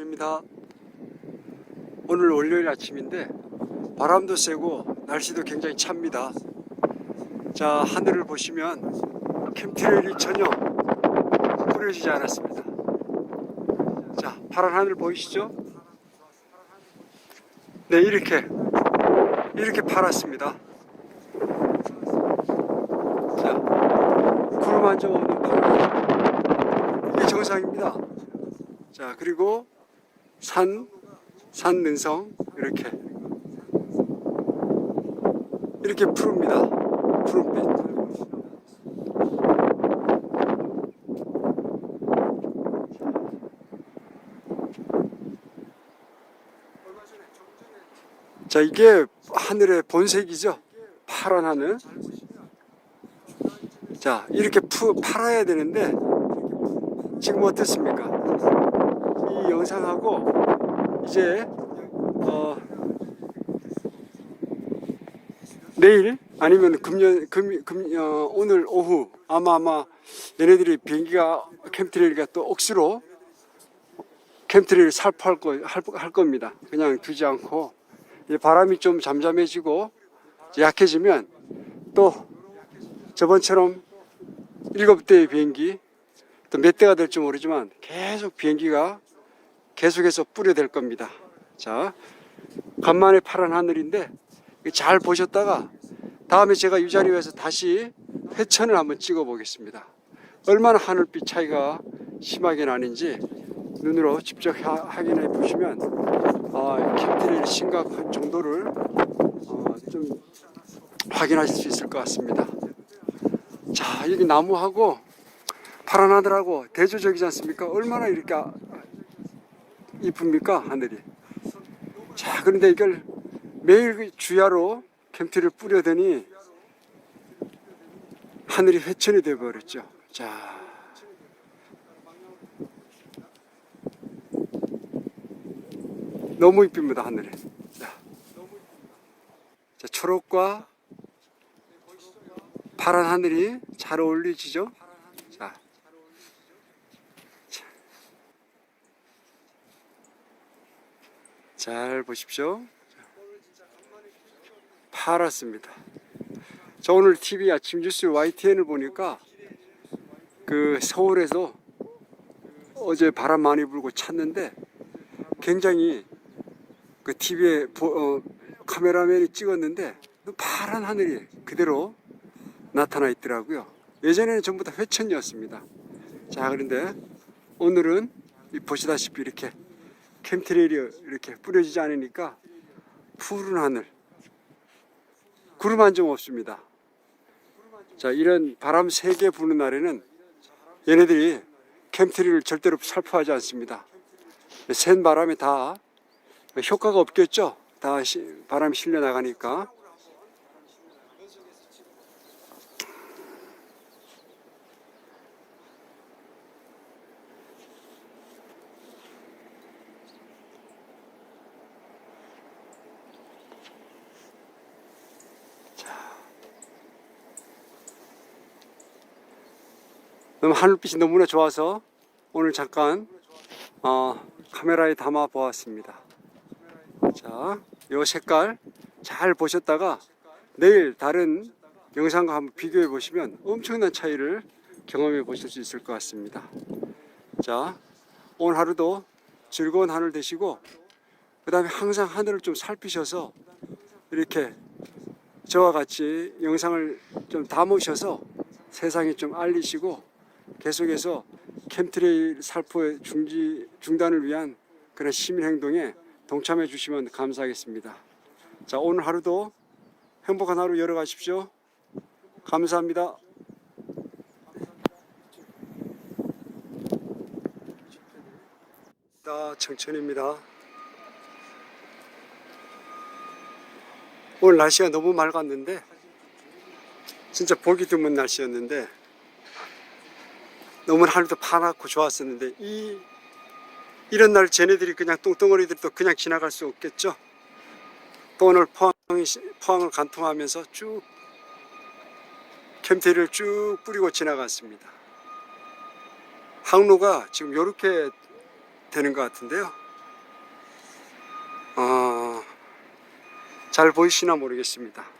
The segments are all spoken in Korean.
입니다. 오늘 월요일 아침인데 바람도 세고 날씨도 굉장히 찹니다. 자 하늘을 보시면 캠트레일이 전혀 꾸려지지 않았습니다. 자 파란 하늘 보이시죠? 네 이렇게 이렇게 파랗습니다. 자 구름 한 점 없는 파란 이게 정상입니다. 자 그리고 산, 산 능성 이렇게 이렇게 푸릅니다. 푸른빛. 자 이게 하늘의 본색이죠. 파란 하늘. 자 이렇게 푸, 팔아야 되는데 지금 어떻습니까? 이 영상하고 이제 어 내일 아니면 금년 금, 금 어, 오늘 오후 아마 아마 얘네들이 비행기가 캠트레일가 또 억수로 캠트레일 살포할 거, 할, 할 겁니다. 그냥 두지 않고 이 바람이 좀 잠잠해지고 약해지면 또 저번처럼 일곱 대의 비행기 또 몇 대가 될지 모르지만 계속 비행기가 계속해서 뿌려댈 겁니다. 자, 간만에 파란 하늘인데 잘 보셨다가 다음에 제가 이 자리에서 다시 회천을 한번 찍어 보겠습니다. 얼마나 하늘빛 차이가 심하게 나는지 눈으로 직접 하- 확인해 보시면 아, 캠트레일 심각한 정도를 어, 좀 확인하실 수 있을 것 같습니다. 자, 여기 나무하고 파란 하늘하고 대조적이지 않습니까? 얼마나 이렇게 아- 이쁩니까 하늘이? 자 그런데 이걸 매일 그 주야로 캠트를 뿌려대니 하늘이 회천이 되어버렸죠. 자. 너무 이쁩니다 하늘이. 자, 자 초록과 파란 하늘이 잘 어울리지죠 자 잘 보십시오. 파랗습니다. 저 오늘 TV 아침 뉴스 YTN을 보니까 그 서울에서 어제 바람 많이 불고 찼는데 굉장히 그 TV에 어, 카메라맨이 찍었는데 파란 하늘이 그대로 나타나 있더라고요. 예전에는 전부 다 회천이었습니다. 자, 그런데 오늘은 이 보시다시피 이렇게 캠트레일이 이렇게 뿌려지지 않으니까 푸른 하늘 구름 한 점 없습니다. 자 이런 바람 세게 부는 날에는 얘네들이 캠트레일을 절대로 살포하지 않습니다. 센 바람에 다 효과가 없겠죠? 다 시- 바람이 실려 나가니까 너무 하늘빛이 너무나 좋아서 오늘 잠깐 어, 카메라에 담아 보았습니다. 자, 요 색깔 잘 보셨다가 내일 다른 영상과 한번 비교해 보시면 엄청난 차이를 경험해 보실 수 있을 것 같습니다. 자, 오늘 하루도 즐거운 하늘 되시고 그 다음에 항상 하늘을 좀 살피셔서 이렇게 저와 같이 영상을 좀 담으셔서 세상에 좀 알리시고 계속해서 캠트레일 살포의 중지 중단을 위한 그런 시민 행동에 동참해 주시면 감사하겠습니다. 자 오늘 하루도 행복한 하루 열어가십시오. 감사합니다. 나 청천입니다. 오늘 날씨가 너무 맑았는데 진짜 보기 드문 날씨였는데 너무 하늘도 파랗고 좋았었는데 이 이런 날 쟤네들이 그냥 똥덩어리들도 그냥 지나갈 수 없겠죠. 또 오늘 포항이 포항을 관통하면서 쭉 캠테리를 쭉 뿌리고 지나갔습니다. 항로가 지금 이렇게 되는 것 같은데요. 어, 잘 보이시나 모르겠습니다.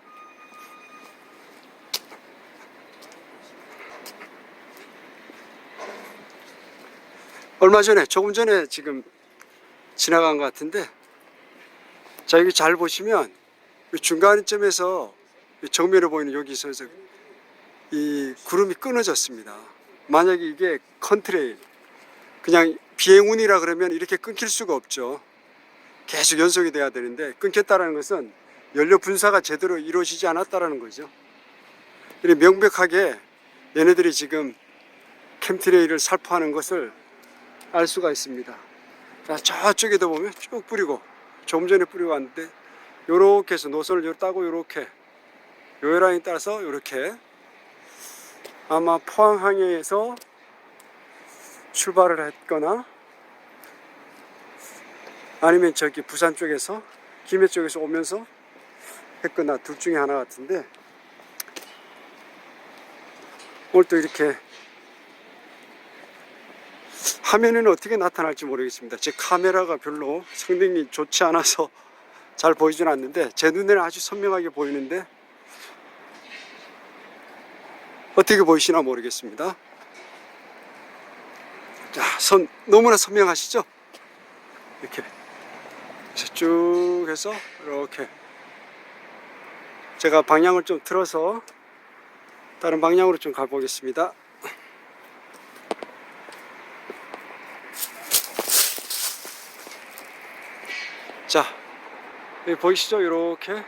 얼마 전에 조금 전에 지금 지나간 것 같은데 자 여기 잘 보시면 이 정면에 보이는 여기서 이 구름이 끊어졌습니다. 만약에 이게 컨트레일 그냥 비행운이라 그러면 이렇게 끊길 수가 없죠. 계속 연속이 돼야 되는데 끊겼다는 것은 연료 분사가 제대로 이루어지지 않았다라는 거죠. 명백하게 얘네들이 지금 캠트레일을 살포하는 것을 알 수가 있습니다. 자, 저쪽에도 보면 쭉 뿌리고 조금 전에 뿌리고 왔는데 요렇게 해서 노선을 요 따고 요렇게 요 라인 따라서 요렇게 아마 포항항에서 출발을 했거나 아니면 저기 부산 쪽에서 김해 쪽에서 오면서 했거나 둘 중에 하나 같은데 오늘 또 이렇게 화면에는 어떻게 나타날지 모르겠습니다. 제 카메라가 별로 성능이 좋지 않아서 잘 보이진 않는데 제 눈에는 아주 선명하게 보이는데 어떻게 보이시나 모르겠습니다. 자, 선 너무나 선명하시죠? 이렇게 쭉 해서 이렇게 제가 방향을 좀 틀어서 다른 방향으로 좀 가보겠습니다. 자, 여기 보이시죠? 이렇게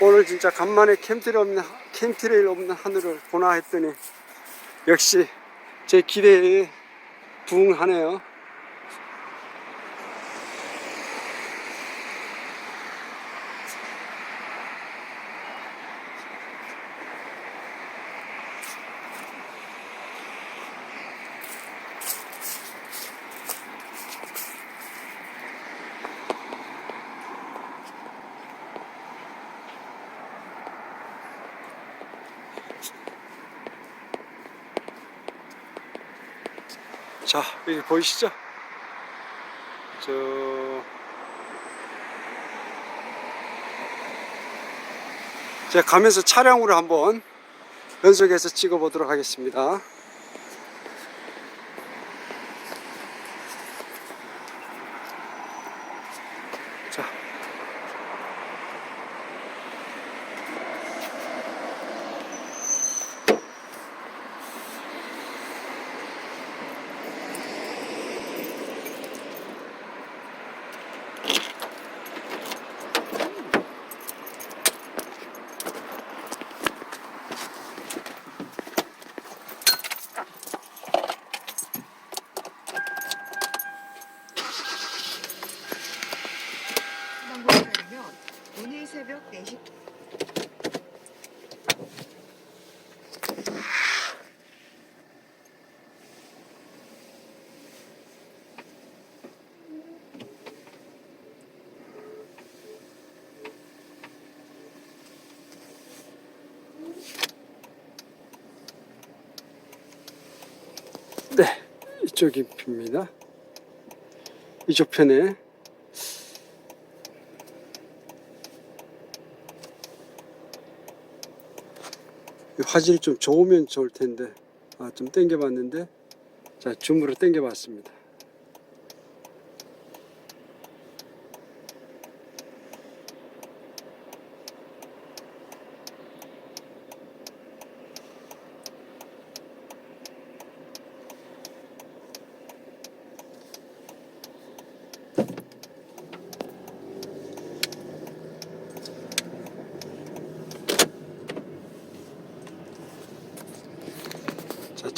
오늘 진짜 간만에 캠트레일 없는 캠트레일 없는 하늘을 보나 했더니 역시 제 기대에 부응하네요. 자, 여기 보이시죠? 저 제가 가면서 차량으로 한번 연속해서 찍어 보도록 하겠습니다. 자. 방법에 따르면 오늘 새벽 4시 네, 이쪽이 핍니다. 이쪽 편에 이 화질이 좀 좋으면 좋을 텐데 아, 좀 당겨봤는데 자 줌으로 당겨봤습니다.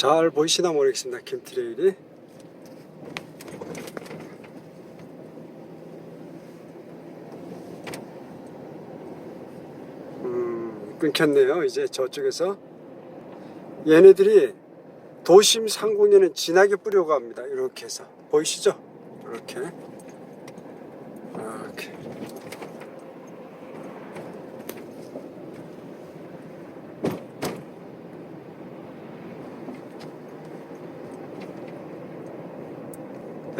잘 보이시나 모르겠습니다. 캠트레일이. 음, 끊겼네요. 이제 저쪽에서. 얘네들이 도심 상공에는 진하게 뿌려고 합니다. 이렇게 해서. 보이시죠? 이렇게. 이렇게.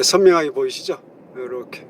선명하게 보이시죠? 이렇게